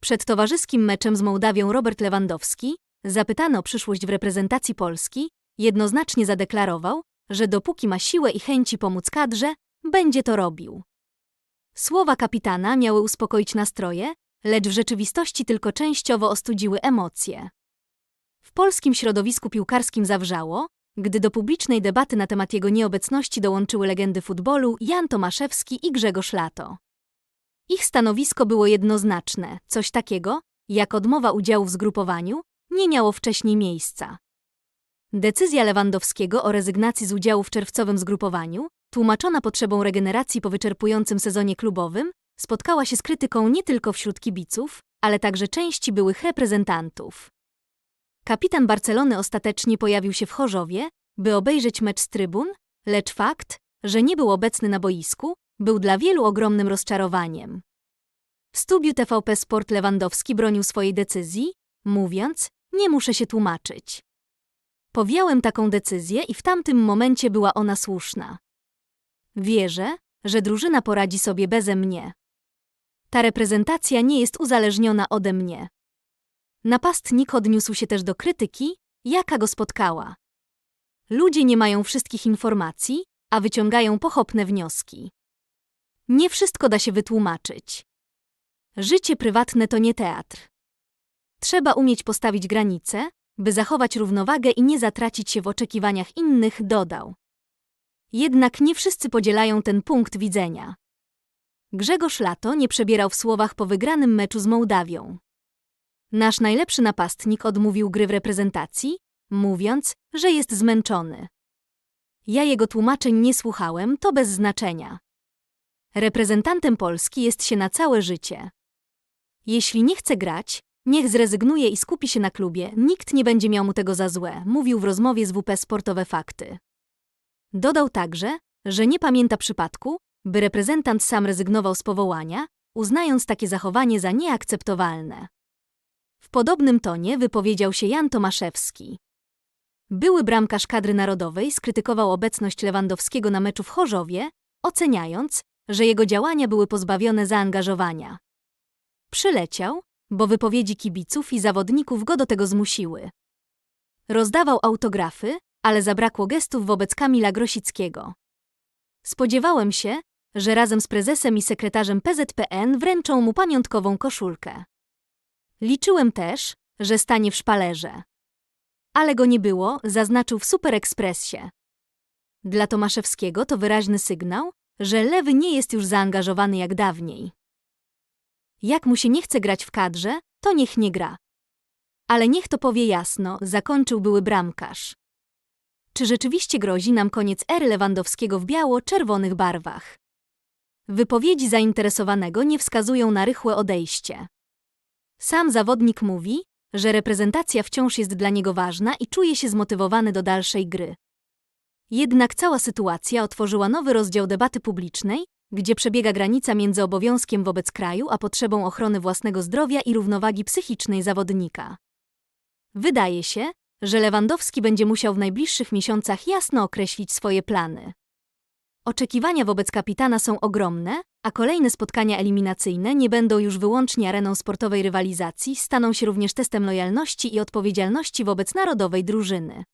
Przed towarzyskim meczem z Mołdawią Robert Lewandowski, zapytany o przyszłość w reprezentacji Polski, jednoznacznie zadeklarował, że dopóki ma siłę i chęci pomóc kadrze, będzie to robił. Słowa kapitana miały uspokoić nastroje, lecz w rzeczywistości tylko częściowo ostudziły emocje. W polskim środowisku piłkarskim zawrzało, gdy do publicznej debaty na temat jego nieobecności dołączyły legendy futbolu Jan Tomaszewski i Grzegorz Lato. Ich stanowisko było jednoznaczne, coś takiego, jak odmowa udziału w zgrupowaniu, nie miało wcześniej miejsca. Decyzja Lewandowskiego o rezygnacji z udziału w czerwcowym zgrupowaniu, tłumaczona potrzebą regeneracji po wyczerpującym sezonie klubowym, spotkała się z krytyką nie tylko wśród kibiców, ale także części byłych reprezentantów. Kapitan Barcelony ostatecznie pojawił się w Chorzowie, by obejrzeć mecz z trybun, lecz fakt, że nie był obecny na boisku, był dla wielu ogromnym rozczarowaniem. W studiu TVP Sport Lewandowski bronił swojej decyzji, mówiąc: Nie muszę się tłumaczyć. Powiałem taką decyzję i w tamtym momencie była ona słuszna. Wierzę, że drużyna poradzi sobie beze mnie. Ta reprezentacja nie jest uzależniona ode mnie. Napastnik odniósł się też do krytyki, jaka go spotkała. Ludzie nie mają wszystkich informacji, a wyciągają pochopne wnioski. Nie wszystko da się wytłumaczyć. Życie prywatne to nie teatr. Trzeba umieć postawić granice, by zachować równowagę i nie zatracić się w oczekiwaniach innych, dodał. Jednak nie wszyscy podzielają ten punkt widzenia. Grzegorz Lato nie przebierał w słowach po wygranym meczu z Mołdawią. Nasz najlepszy napastnik odmówił gry w reprezentacji, mówiąc, że jest zmęczony. Ja jego tłumaczeń nie słuchałem, to bez znaczenia. Reprezentantem Polski jest się na całe życie. Jeśli nie chce grać, niech zrezygnuje i skupi się na klubie, nikt nie będzie miał mu tego za złe, mówił w rozmowie z WP Sportowe Fakty. Dodał także, że nie pamięta przypadku, by reprezentant sam rezygnował z powołania, uznając takie zachowanie za nieakceptowalne. W podobnym tonie wypowiedział się Jan Tomaszewski. Były bramkarz kadry narodowej skrytykował obecność Lewandowskiego na meczu w Chorzowie, oceniając, że jego działania były pozbawione zaangażowania. Przyleciał, bo wypowiedzi kibiców i zawodników go do tego zmusiły. Rozdawał autografy, ale zabrakło gestów wobec Kamila Grosickiego. Spodziewałem się, że razem z prezesem i sekretarzem PZPN wręczą mu pamiątkową koszulkę. Liczyłem też, że stanie w szpalerze. Ale go nie było, zaznaczył w Superekspresie. Dla Tomaszewskiego to wyraźny sygnał, że lewy nie jest już zaangażowany jak dawniej. Jak mu się nie chce grać w kadrze, to niech nie gra. Ale niech to powie jasno, zakończył były bramkarz. Czy rzeczywiście grozi nam koniec ery Lewandowskiego w biało-czerwonych barwach? Wypowiedzi zainteresowanego nie wskazują na rychłe odejście. Sam zawodnik mówi, że reprezentacja wciąż jest dla niego ważna i czuje się zmotywowany do dalszej gry. Jednak cała sytuacja otworzyła nowy rozdział debaty publicznej, gdzie przebiega granica między obowiązkiem wobec kraju a potrzebą ochrony własnego zdrowia i równowagi psychicznej zawodnika. Wydaje się, że Lewandowski będzie musiał w najbliższych miesiącach jasno określić swoje plany. Oczekiwania wobec kapitana są ogromne, a kolejne spotkania eliminacyjne nie będą już wyłącznie areną sportowej rywalizacji, staną się również testem lojalności i odpowiedzialności wobec narodowej drużyny.